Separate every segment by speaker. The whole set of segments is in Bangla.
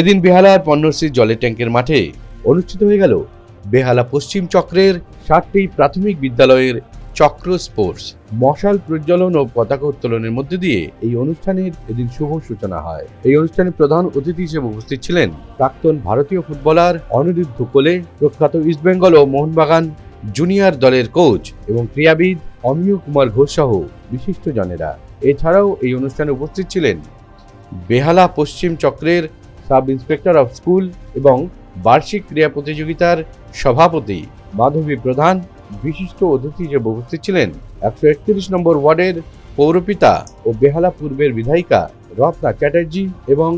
Speaker 1: এদিন বেহালার পণ্যশ্রী জলের ট্যাঙ্কের মাঠে অনুষ্ঠিত হয়ে গেল বেহালা পশ্চিম চক্রের ষাটটি প্রাথমিক বিদ্যালয়ের চক্র স্পোর্টস, মশাল প্রজ্বলন ও পতাকা উত্তোলনের মধ্যে দিয়ে এই অনুষ্ঠানের এদিন শুভ সূচনা হয়। এই অনুষ্ঠানে প্রধান অতিথি হিসেবে উপস্থিত ছিলেন প্রাক্তন ভারতীয় ফুটবলার অনিরুদ্ধ কোলে, প্রখ্যাত ইস্টবেঙ্গল ও মোহনবাগান জুনিয়র দলের কোচ এবং ক্রীড়াবিদ অমিয় কুমার ঘোষ সহ বিশিষ্ট জনেরা এছাড়াও এই অনুষ্ঠানে উপস্থিত ছিলেন বেহালা পশ্চিম চক্রের সাব ইন্সপেক্টর অফ স্কুল এবং বার্ষিক ক্রীড়া প্রতিযোগিতার সভাপতি মাধবী প্রধান, বিশিষ্ট অতিথি হিসেবে উপস্থিত ছিলেন একশো একত্রিশ নম্বর ওয়ার্ডের পৌরপিতা ও বেহালা পূর্বের বিধায়িকা রত্না চ্যাটার্জি এবং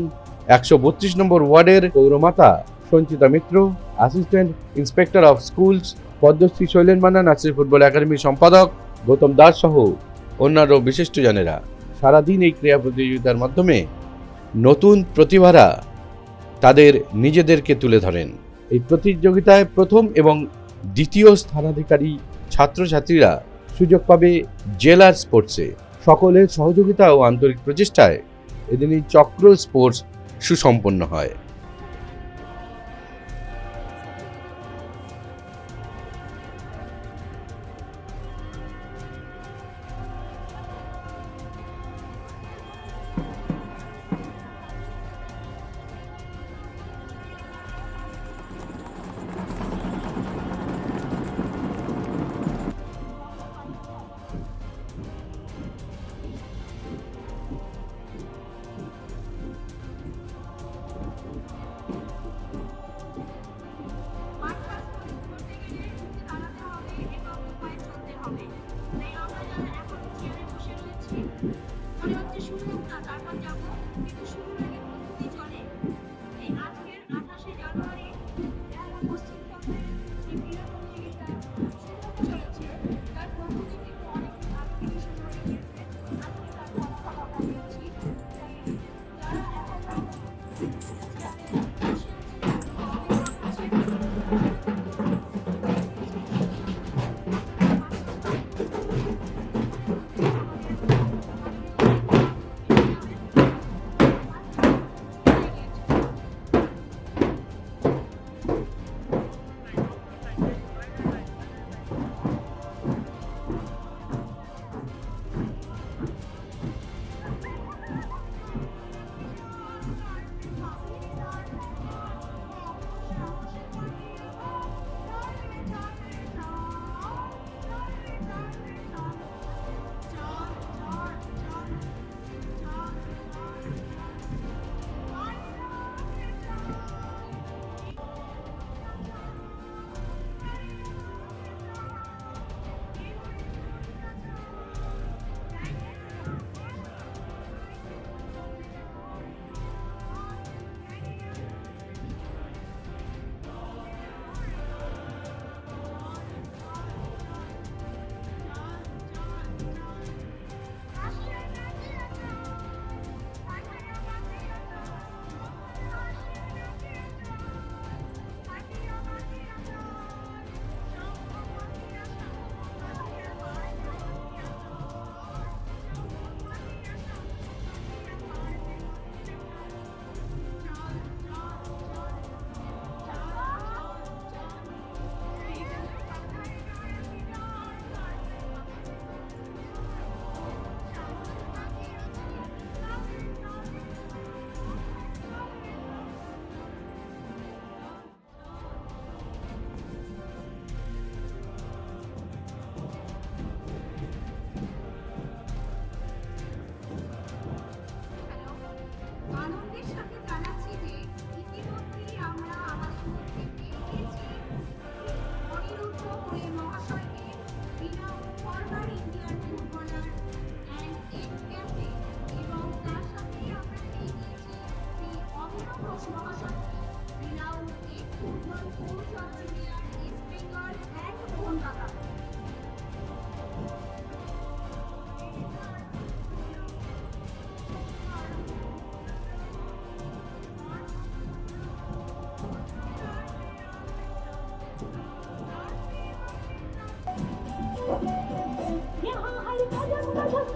Speaker 1: একশো বত্রিশ নম্বর ওয়ার্ডের পৌরমাতা Sanchita Mitra, assistant inspector of schools Padma Shri Sailen Manna Nasir football একাডেমির সম্পাদক গৌতম দাস সহ অন্যান্য বিশিষ্টজনেরা সারাদিন এই ক্রীড়া প্রতিযোগিতার মাধ্যমে নতুন প্রতিভারা তাদের নিজেদেরকে তুলে ধরেন। এই প্রতিযোগিতায় প্রথম এবং দ্বিতীয় স্থানাধিকারী ছাত্রছাত্রীরা সুযোগ পাবে জেলার স্পোর্টসে। সকলের সহযোগিতা ও আন্তরিক প্রচেষ্টায় এদিনই চক্র স্পোর্টস সুসম্পন্ন হয়।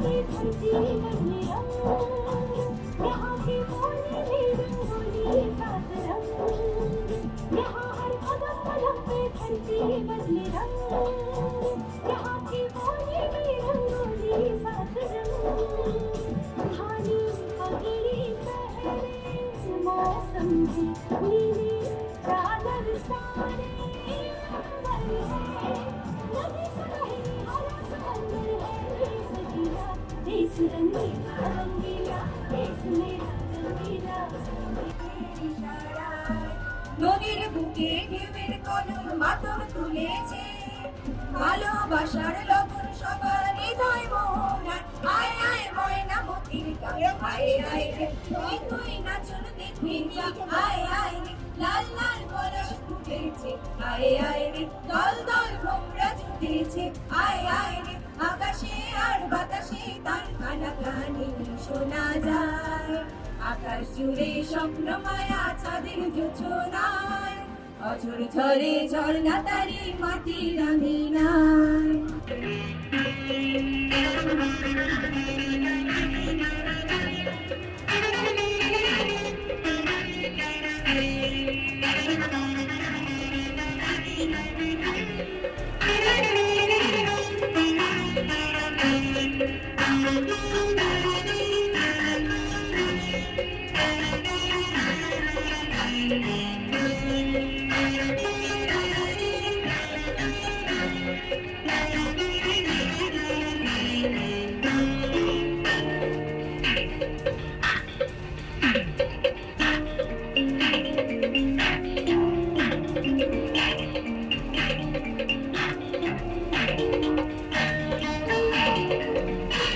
Speaker 2: 一次记得你。
Speaker 3: নদীর বুকে ঢেউয়ের কলম মাতর তুলেছে? ভালোবাসার লগন সবার হৃদয় মোহনার। আয় আয়, ময়না মতির গান আয় আয় তুই তুই নাচন দেখে আয় আয় রে। লাল লাল পরশ ফুটেছে। আয় আয় রে। দল দল ভোমরা জুটেছে আয় আয় রে। আকাশে আর বাতাসে তার কানা কানি শোনা যায়। আকাশ জুড়ে স্বপ্ন মায়া চাঁদের যোচনায় অঝর ঝরে ঝর্ণা তারি মাটির আঙিনায়।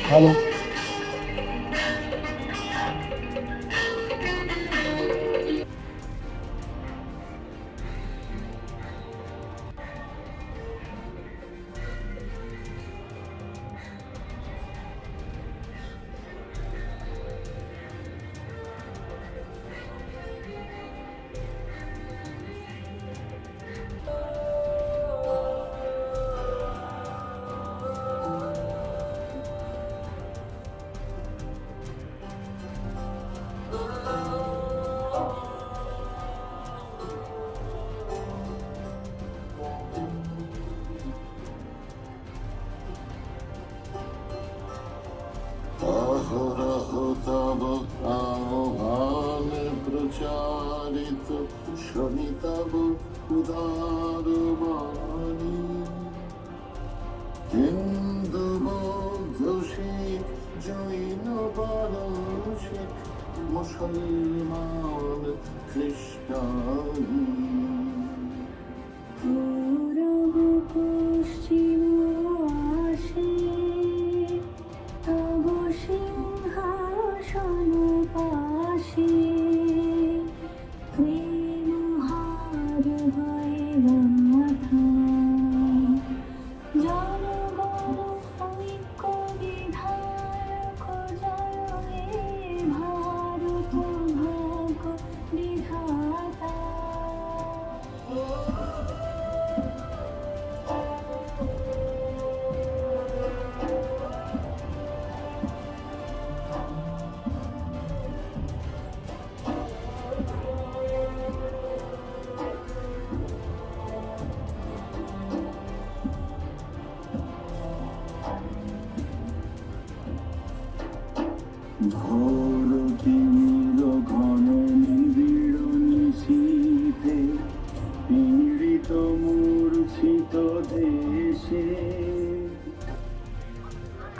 Speaker 4: हेलो।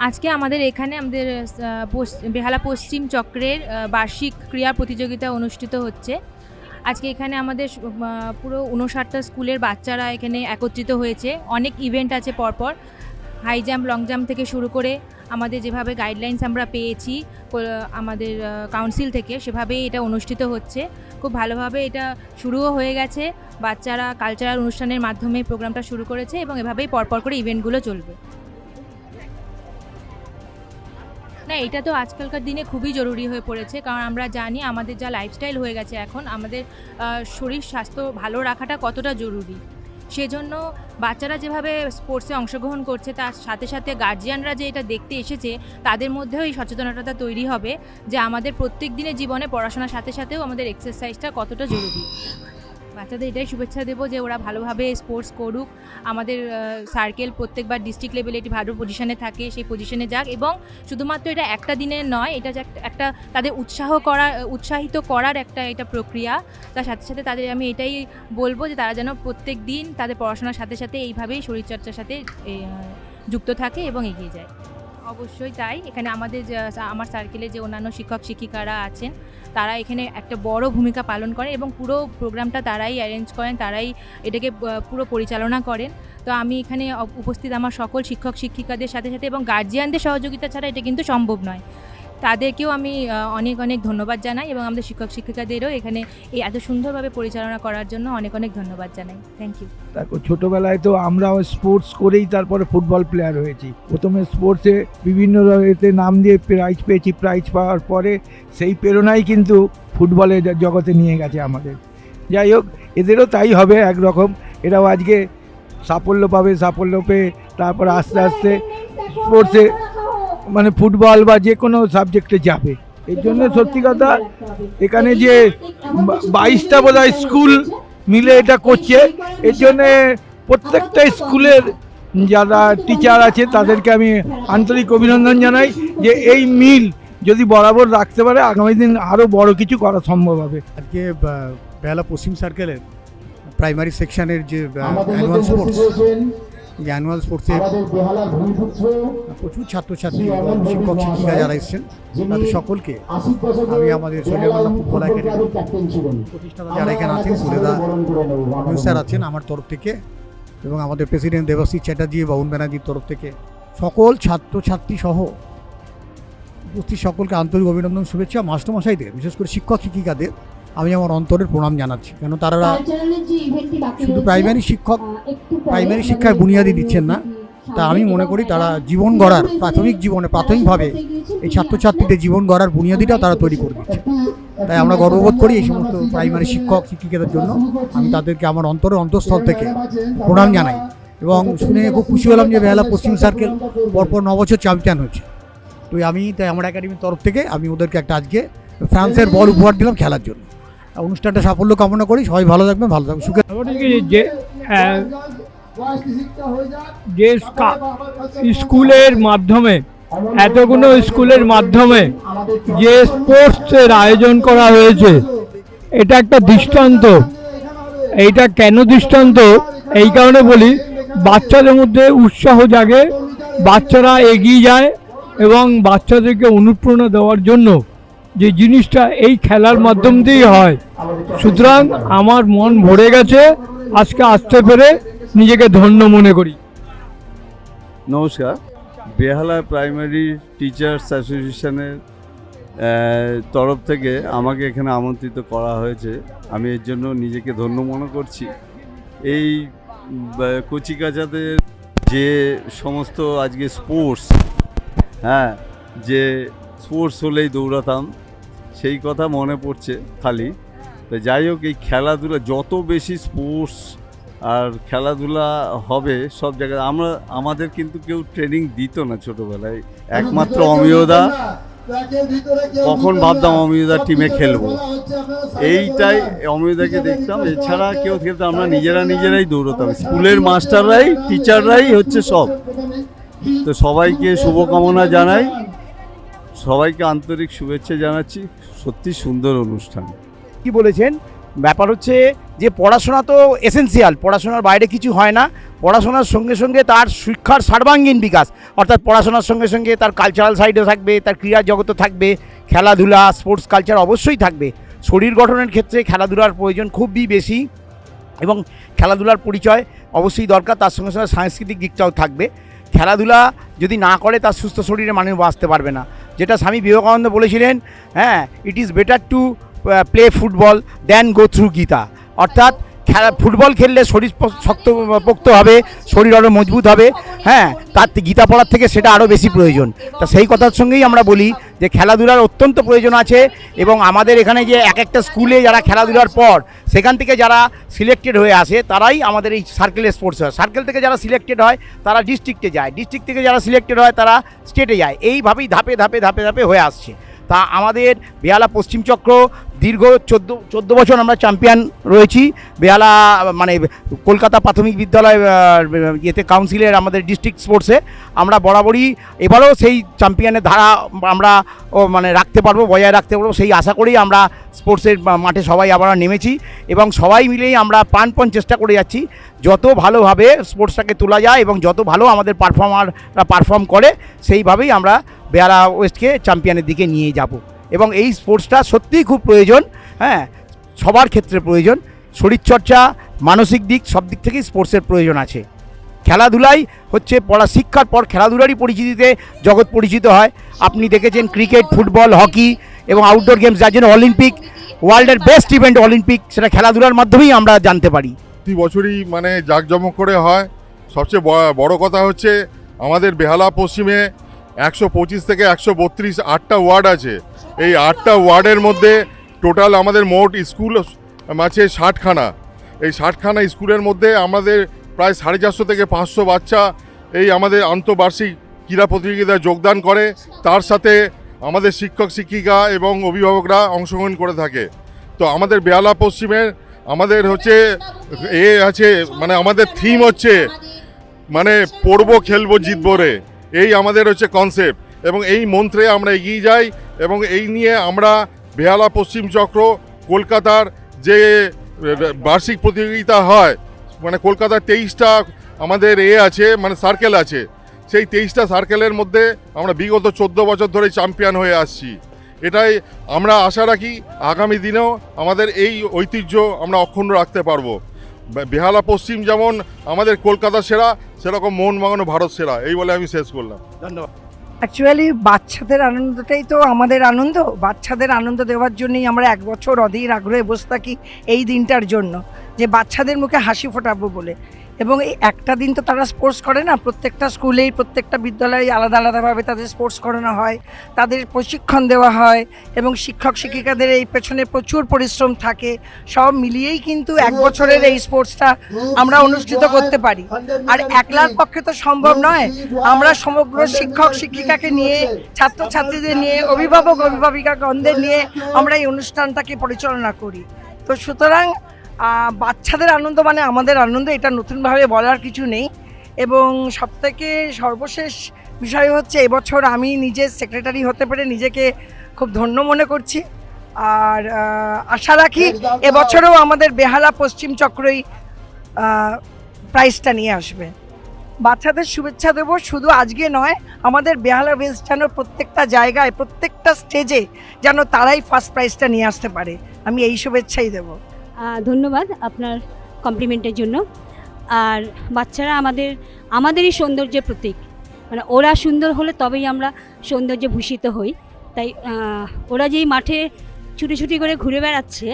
Speaker 5: আজকে আমাদের এখানে আমাদের বেহালা পশ্চিম চক্রের বার্ষিক ক্রীড়া প্রতিযোগিতা অনুষ্ঠিত হচ্ছে। আজকে এখানে আমাদের পুরো উনষাটটা স্কুলের বাচ্চারা এখানে একত্রিত হয়েছে। অনেক ইভেন্ট আছে পরপর। হাই জাম্প লং জাম্প থেকে শুরু করে আমাদের যেভাবে গাইডলাইন্স আমরা পেয়েছি আমাদের কাউন্সিল থেকে সেভাবেই এটা অনুষ্ঠিত হচ্ছে। খুব ভালোভাবে এটা শুরুও হয়ে গেছে। বাচ্চারা কালচারাল অনুষ্ঠানের মাধ্যমে প্রোগ্রামটা শুরু করেছে এবং এভাবেই পরপর করে ইভেন্টগুলো চলবে। না, এটা তো আজকালকার দিনে খুবই জরুরি হয়ে পড়েছে, কারণ আমরা জানি আমাদের যা লাইফস্টাইল হয়ে গেছে এখন, আমাদের শরীর স্বাস্থ্য ভালো রাখাটা কতটা জরুরি। সেজন্য বাচ্চারা যেভাবে স্পোর্টসে অংশগ্রহণ করছে, তার সাথে সাথে গার্জিয়ানরা যে এটা দেখতে এসেছে, তাদের মধ্যেও এই সচেতনতাটা তৈরি হবে যে আমাদের প্রত্যেক দিনের জীবনে পড়াশোনার সাথে সাথেও আমাদের এক্সারসাইজটা কতটা জরুরি। বাচ্চাদের এটাই শুভেচ্ছা দেবো যে ওরা ভালোভাবে স্পোর্টস করুক। আমাদের সার্কেল প্রত্যেকবার ডিস্ট্রিক্ট লেভেলে একটি ভালো পজিশনে থাকে, সেই পজিশনে যাক। এবং শুধুমাত্র এটা একটা দিনের নয়, এটা একটা তাদের উৎসাহ করা, উৎসাহিত করার একটা এটা প্রক্রিয়া। তার সাথে সাথে তাদের, আমি এটাই বলব যে তারা যেন প্রত্যেক দিন তাদের পড়াশোনার সাথে সাথে এইভাবেই শরীরচর্চার সাথে যুক্ত থাকে এবং এগিয়ে যায়। অবশ্যই তাই। এখানে আমাদের আমার সার্কেলে যে অন্যান্য শিক্ষক শিক্ষিকারা আছেন, তারা এখানে একটা বড় ভূমিকা পালন করে এবং পুরো প্রোগ্রামটা তারাই অ্যারেঞ্জ করেন, তারাই এটাকে পুরো পরিচালনা করেন। তো আমি এখানে উপস্থিত আমার সকল শিক্ষক শিক্ষিকাদের সাথে সাথে এবং গার্জিয়ানদের সহযোগিতা ছাড়া এটা কিন্তু সম্ভব নয়। তাদেরকেও আমি অনেক অনেক ধন্যবাদ জানাই এবং আমাদের শিক্ষক, শিক্ষিকাদেরও এখানে এই এত সুন্দরভাবে পরিচালনা করার জন্য অনেক অনেক ধন্যবাদ জানাই। থ্যাংক ইউ
Speaker 6: দেখো, ছোটোবেলায় তো আমরাও স্পোর্টস করেই তারপরে ফুটবল প্লেয়ার হয়েছি। প্রথমে স্পোর্টসে বিভিন্ন এতে নাম দিয়ে প্রাইজ পেয়েছি প্রাইজ পাওয়ার পরে সেই প্রেরণাই কিন্তু ফুটবলের জগতে নিয়ে গেছে আমাদের। যাই হোক, এদেরও তাই হবে একরকম। এরাও আজকে সাফল্য পাবে, সাফল্য পেয়ে তারপর আস্তে আস্তে স্পোর্টসে মানে ফুটবল বা যে কোনো সাবজেক্টে যাবে। এর জন্য সত্যি কথা এখানে যে বাইশটা বোধ স্কুল মিলে এটা করছে। এর জন্য প্রত্যেকটা স্কুলের যারা টিচার আছে তাদেরকে আমি আন্তরিক অভিনন্দন জানাই যে এই মিল যদি বরাবর রাখতে পারে আগামী দিন আরও বড় কিছু করা সম্ভব হবে।
Speaker 7: আজকে বা, বেহালা পশ্চিম সার্কেলের প্রাইমারি সেকশনের যে অ্যানুয়াল স্পোর্টস এই অ্যানুয়াল স্পোর্টসে প্রচুর ছাত্রছাত্রী এবং শিক্ষক শিক্ষিকা যারা এসেছেন তাদের সকলকে আমি আমাদের ফুটবল একাডেমি প্রতিষ্ঠাতা যারা এখানে আছেন সুরেদা স্যার আছেন আমার তরফ থেকে এবং আমাদের প্রেসিডেন্ট দেবাশিস চ্যাটার্জি বাবুন ব্যানার্জির তরফ থেকে সকল ছাত্রছাত্রী সহ উপস্থিত সকলকে আন্তরিক অভিনন্দন শুভেচ্ছা মাস্টারমশাইদের বিশেষ করে শিক্ষক শিক্ষিকাদের। আমি আমার অন্তরের প্রণাম জানাচ্ছি। কেন তারা শুধু প্রাইমারি শিক্ষক প্রাইমারি শিক্ষায় বুনিয়াদি দিচ্ছেন না। তা আমি মনে করি তারা জীবন গড়ার প্রাথমিক জীবনে প্রাথমিকভাবে এই ছাত্রছাত্রীদের জীবন গড়ার বুনিয়াদিটাও তারা তৈরি করে দিচ্ছে। তাই আমরা গর্ববোধ করি এই সমস্ত প্রাইমারি শিক্ষক শিক্ষিকাদের জন্য। আমি তাদেরকে আমার অন্তরের অন্তঃস্থল থেকে প্রণাম জানাই। এবং শুনে খুব খুশি হলাম যে বেহালা পশ্চিম সার্কেল পরপর ন বছর চ্যাম্পিয়ন হচ্ছে তো আমি তাই আমার একাডেমির তরফ থেকে আমি ওদেরকে একটা আজকে ফ্রান্সের বল উপহার দিলাম খেলার জন্য। অনুষ্ঠানটা সাফল্য কামনা করি। সবাই ভালো থাকবেন ভালো থাকবেন। সুখে
Speaker 8: যে যে স্কা- স্কুলের মাধ্যমে, এতগুলো স্কুলের মাধ্যমে যে স্পোর্টসের আয়োজন করা হয়েছে, এটা একটা দৃষ্টান্ত। এইটা কেন দৃষ্টান্ত? এই কারণে বলি, বাচ্চাদের মধ্যে উৎসাহ জাগে, বাচ্চারা এগিয়ে যায় এবং বাচ্চাদেরকে অনুপ্রেরণা দেওয়ার জন্য যে জিনিসটা এই খেলার মাধ্যম দিয়েই হয়। সুতরাং আমার মন ভরে গেছে, আজকে আসতে পেরে নিজেকে ধন্য মনে করি।
Speaker 9: নমস্কার। বেহালা প্রাইমারি টিচার্স অ্যাসোসিয়েশনের তরফ থেকে আমাকে এখানে আমন্ত্রিত করা হয়েছে। আমি এর জন্য নিজেকে ধন্য মনে করছি। এই কচিকাচাদের যে সমস্ত আজকে স্পোর্টস হ্যাঁ যে স্পোর্টস হলেই দৌড়াতাম সেই কথা মনে পড়ছে খালি। তো যাই হোক এই খেলাধুলা যত বেশি স্পোর্টস আর খেলাধুলা হবে সব জায়গায় আমরা আমাদের কিন্তু কেউ ট্রেনিং দিত না ছোটবেলায়। একমাত্র অমিয়দা। কখন ভাবতাম অমিয়দা টিমে খেলব। এইটাই অমিয়দাকে দেখতাম। এছাড়া কেউ খেলতো আমরা নিজেরা নিজেরাই দৌড়তাম। স্কুলের মাস্টাররাই টিচাররাই হচ্ছে সব। তো সবাইকে শুভকামনা জানাই। সবাইকে আন্তরিক শুভেচ্ছা জানাচ্ছি। সত্যি সুন্দর অনুষ্ঠান।
Speaker 10: কি বলেছেন? ব্যাপার হচ্ছে যে পড়াশোনা তো এসেন্সিয়াল পড়াশোনার বাইরে কিছু হয় না। পড়াশোনার সঙ্গে সঙ্গে তার শিক্ষার সর্বাঙ্গীন বিকাশ, অর্থাৎ পড়াশোনার সঙ্গে সঙ্গে তার কালচারাল সাইডও থাকবে, তার ক্রীড়া জগতও থাকবে, খেলাধুলা স্পোর্টস কালচার অবশ্যই থাকবে। শরীর গঠনের ক্ষেত্রে খেলাধুলার প্রয়োজন খুবই বেশি এবং খেলাধুলার পরিচয় অবশ্যই দরকার, তার সঙ্গে সঙ্গে সাংস্কৃতিক দিকটাও থাকবে। খেলাধুলা যদি না করে, তার সুস্থ শরীরে মানুষ বাঁচতে পারবে না। যেটা স্বামী বিবেকানন্দ বলেছিলেন হ্যাঁ it is better to play football than go through Gita. অর্থাৎ খেলা ফুটবল খেললে শরীর শক্ত, পোক্ত হবে, শরীর আরও মজবুত হবে হ্যাঁ তার গীতা পড়ার থেকে সেটা আরও বেশি প্রয়োজন। তা সেই কথার সঙ্গেই আমরা বলি যে খেলাধুলার অত্যন্ত প্রয়োজন আছে এবং আমাদের এখানে যে এক একটা স্কুলে যারা খেলাধুলার পর সেখান থেকে যারা সিলেক্টেড হয়ে আসে, তারাই আমাদের এই সার্কেলের স্পোর্টস হয়। সার্কেল থেকে যারা সিলেক্টেড হয়, তারা ডিস্ট্রিক্টে যায়। ডিস্ট্রিক্ট থেকে যারা সিলেক্টেড হয়, তারা স্টেটে যায়। এইভাবেই ধাপে ধাপে ধাপে ধাপে হয়ে আসছে। তা আমাদের বেহালা পশ্চিম চক্র দীর্ঘ চোদ্দ চোদ্দ বছর আমরা চ্যাম্পিয়ন রয়েছি। বেহালা মানে কলকাতা প্রাথমিক বিদ্যালয় ইয়েতে কাউন্সিলের আমাদের ডিস্ট্রিক্ট স্পোর্টসে আমরা বরাবরই এবারেও সেই চ্যাম্পিয়নের ধারা আমরা, ও মানে রাখতে পারব, বজায় রাখতে পারব। সেই আশা করেই আমরা স্পোর্টসের মাঠে সবাই আবার নেমেছি এবং সবাই মিলেই আমরা প্রাণপণ চেষ্টা করে যাচ্ছি। যত ভালোভাবে স্পোর্টসটাকে তোলা যায় এবং যত ভালো আমাদের পারফর্মাররা পারফর্ম করে, সেইভাবেই আমরা বেহালা ওয়েস্টকে চ্যাম্পিয়নের দিকে নিয়ে যাব। এবং এই স্পোর্টসটা সত্যিই খুব প্রয়োজন হ্যাঁ সবার ক্ষেত্রে প্রয়োজন। শরীরচর্চা, মানসিক দিক সব দিক থেকেই স্পোর্টসের প্রয়োজন আছে। খেলাধুলাই হচ্ছে পড়া, শিক্ষার পর খেলাধুলারই পরিচিতিতে জগৎ পরিচিত হয়। আপনি দেখেছেন ক্রিকেট, ফুটবল, হকি এবং আউটডোর গেমস যার জন্য অলিম্পিক ওয়ার্ল্ডের বেস্ট ইভেন্ট অলিম্পিক, সেটা খেলাধুলার মাধ্যমেই আমরা জানতে পারি।
Speaker 11: প্রতি বছরই মানে জাঁকজমক করে হয়। সবচেয়ে বড় কথা হচ্ছে আমাদের বেহালা পশ্চিমে একশো পঁচিশ থেকে একশো বত্রিশ আটটা ওয়ার্ড আছে। এই আটটা ওয়ার্ডের মধ্যে টোটাল আমাদের মোট স্কুল আছে ষাটখানা। এই ষাটখানা স্কুলের মধ্যে আমাদের প্রায় সাড়ে চারশো থেকে পাঁচশো বাচ্চা এই আমাদের আন্তঃবার্ষিক ক্রীড়া প্রতিযোগিতায় যোগদান করে। তার সাথে আমাদের শিক্ষক, শিক্ষিকা এবং অভিভাবকরা অংশগ্রহণ করে থাকে। তো আমাদের বেহালা পশ্চিমের আমাদের হচ্ছে এ আছে মানে আমাদের থিম হচ্ছে মানে পড়ব, খেলব, জিতবো রে। এই আমাদের হচ্ছে কনসেপ্ট এবং এই মন্ত্রে আমরা এগিয়ে যাই এবং এই নিয়ে আমরা বেহালা পশ্চিম চক্র, কলকাতার যে বার্ষিক প্রতিযোগিতা হয় মানে কলকাতার তেইশটা আমাদের এ আছে মানে সার্কেল আছে। সেই তেইশটা সার্কেলের মধ্যে আমরা বিগত চোদ্দ বছর ধরে চ্যাম্পিয়ন হয়ে আসছি। এটাই আমরা আশা রাখি আগামী দিনেও আমাদের এই ঐতিহ্য আমরা অক্ষুণ্ণ রাখতে পারব। বেহালা পশ্চিম যেমন আমাদের কলকাতা সেরা, সেরকম মোহনবাগানও ভারত সেরা। এই বলে আমি শেষ করলাম।
Speaker 10: ধন্যবাদ।
Speaker 12: অ্যাকচুয়ালি বাচ্চাদের আনন্দটাই তো আমাদের আনন্দ। বাচ্চাদের আনন্দ দেওয়ার জন্যই আমরা এক বছর অধীর আগ্রহে বসে থাকি এই দিনটার জন্য, যে বাচ্চাদের মুখে হাসি ফোটাবো বলে। এবং এই একটা দিন তো তারা স্পোর্টস করে না, প্রত্যেকটা স্কুলেই, প্রত্যেকটা বিদ্যালয়ে আলাদা আলাদাভাবে তাদের স্পোর্টস করানো হয়, তাদের প্রশিক্ষণ দেওয়া হয় এবং শিক্ষক শিক্ষিকাদের এই পেছনে প্রচুর পরিশ্রম থাকে, সব মিলিয়েই কিন্তু এক বছরের এই স্পোর্টসটা আমরা অনুষ্ঠিত করতে পারি। আর একলার পক্ষে তো সম্ভব নয়, আমরা সমগ্র শিক্ষক শিক্ষিকাকে নিয়ে, ছাত্রছাত্রীদের নিয়ে, অভিভাবক অভিভাবিকাগণদের নিয়ে আমরা এই অনুষ্ঠানটাকে পরিচালনা করি। তো সুতরাং বাচ্চাদের আনন্দ মানে আমাদের আনন্দ এটা নতুনভাবে বলার কিছু নেই। এবং সবথেকে সর্বশেষ বিষয় হচ্ছে এবছর আমি নিজে সেক্রেটারি হতে পেরে নিজেকে খুব ধন্য মনে করছি। আর আশা রাখি এবছরও আমাদের বেহালা পশ্চিম চক্রই প্রাইজটা নিয়ে আসবে। বাচ্চাদের শুভেচ্ছা দেবো শুধু আজকে নয় আমাদের বেহালা ওয়েস্ট যেন প্রত্যেকটা জায়গায় প্রত্যেকটা স্টেজে যেন তারাই ফার্স্ট প্রাইজটা নিয়ে আসতে পারে। আমি এই শুভেচ্ছাই দেবো।
Speaker 13: ধন্যবাদ আপনার কমপ্লিমেন্টের জন্য। আর বাচ্চারা আমাদের, আমাদেরই সৌন্দর্যের প্রতীক। মানে ওরা সুন্দর হলে তবেই আমরা সৌন্দর্যে ভূষিত হই। তাই ওরা যেই মাঠে ছুটি করে ঘুরে বেড়াচ্ছে,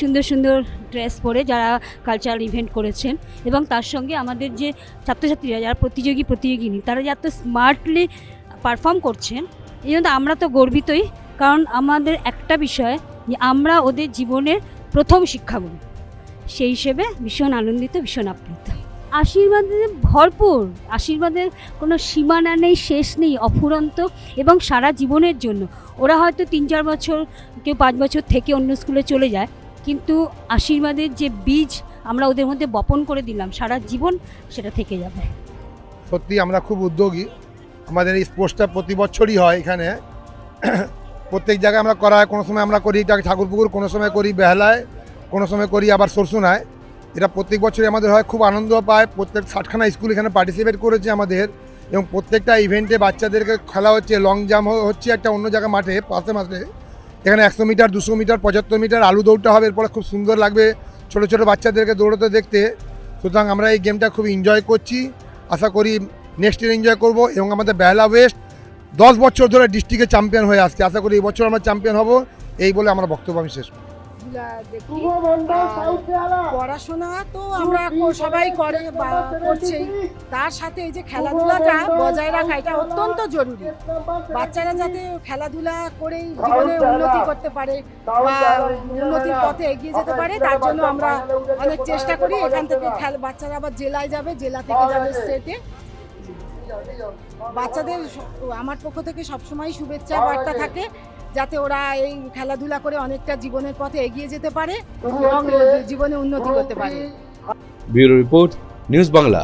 Speaker 13: সুন্দর সুন্দর ড্রেস পরে যারা কালচারাল ইভেন্ট করেছেন এবং তার সঙ্গে আমাদের যে ছাত্রছাত্রীরা, যারা প্রতিযোগী, প্রতিযোগিনী, তারা যে এত স্মার্টলি পারফর্ম করছেন, এই জন্য আমরা তো গর্বিতই। কারণ আমাদের একটা বিষয় যে আমরা ওদের জীবনের প্রথম শিক্ষাগুরু। সেই হিসেবে ভীষণ আনন্দিত, ভীষণ আপ্লুত। আশীর্বাদে ভরপুর। আশীর্বাদের কোনো সীমানা নেই, শেষ নেই, অফুরন্ত এবং সারা জীবনের জন্য। ওরা হয়তো তিন, চার বছর, কেউ পাঁচ বছর থেকে অন্য স্কুলে চলে যায়, কিন্তু আশীর্বাদের যে বীজ আমরা ওদের মধ্যে বপন করে দিলাম, সারা জীবন সেটা থেকে যাবে।
Speaker 14: সত্যি আমরা খুব উদ্যোগী। আমাদের এই স্পোর্টসটা প্রতি বছরই হয় এখানে। প্রত্যেক জায়গায় আমরা করা হয় কোনো সময় আমরা করি এটা ঠাকুরপুকুর, কোনো সময় করি বেহালায়, কোনো সময় করি আবার সরসুনায়। এটা প্রত্যেক বছরই আমাদের হয়, খুব আনন্দ পায়। প্রত্যেক ষাটখানা স্কুল এখানে পার্টিসিপেট করেছে আমাদের এবং প্রত্যেকটা ইভেন্টে বাচ্চাদেরকে খেলা হচ্ছে লং জাম্প হচ্ছে একটা অন্য জায়গায় মাঠে, পাশে মাঠে। এখানে একশো মিটার, দুশো মিটার, পঁচাত্তর মিটার আলু দৌড়টা হবে, এরপরে খুব সুন্দর লাগবে ছোটো ছোটো বাচ্চাদেরকে দৌড়তে দেখতে। সুতরাং আমরা এই গেমটা খুব এনজয় করছি। আশা করি নেক্সট ইয়ার এনজয় করব এবং আমাদের বেহালা ওয়েস্ট দশ বছর ধরে ডিস্ট্রিক্টে চ্যাম্পিয়ন হয়ে আসছে। আশা করি এই বছর আমরা চ্যাম্পিয়ন হব। এই বলে আমার বক্তব্য আমি শেষ।
Speaker 12: পড়াশোনা তো আমরা সবাই করে বা করছেই তার সাথে এই যে খেলাধুলাটা বজায় রাখা এটা অত্যন্ত জরুরি। বাচ্চারা যাতে খেলাধুলা করেই জীবনে উন্নতি করতে পারে বা উন্নতির পথে এগিয়ে যেতে পারে তার জন্য আমরা অনেক চেষ্টা করি এখান থেকে খেল বাচ্চারা আবার জেলায় যাবে জেলা থেকে যাবে স্টেটে
Speaker 15: বাচ্চাদের আমার পক্ষ থেকে সবসময় শুভেচ্ছা, বার্তা থাকে, যাতে ওরা এই খেলাধুলা করে অনেকটা জীবনের পথে এগিয়ে যেতে পারে এবং জীবনে উন্নতি করতে পারে।
Speaker 1: Bureau report, news Bangla.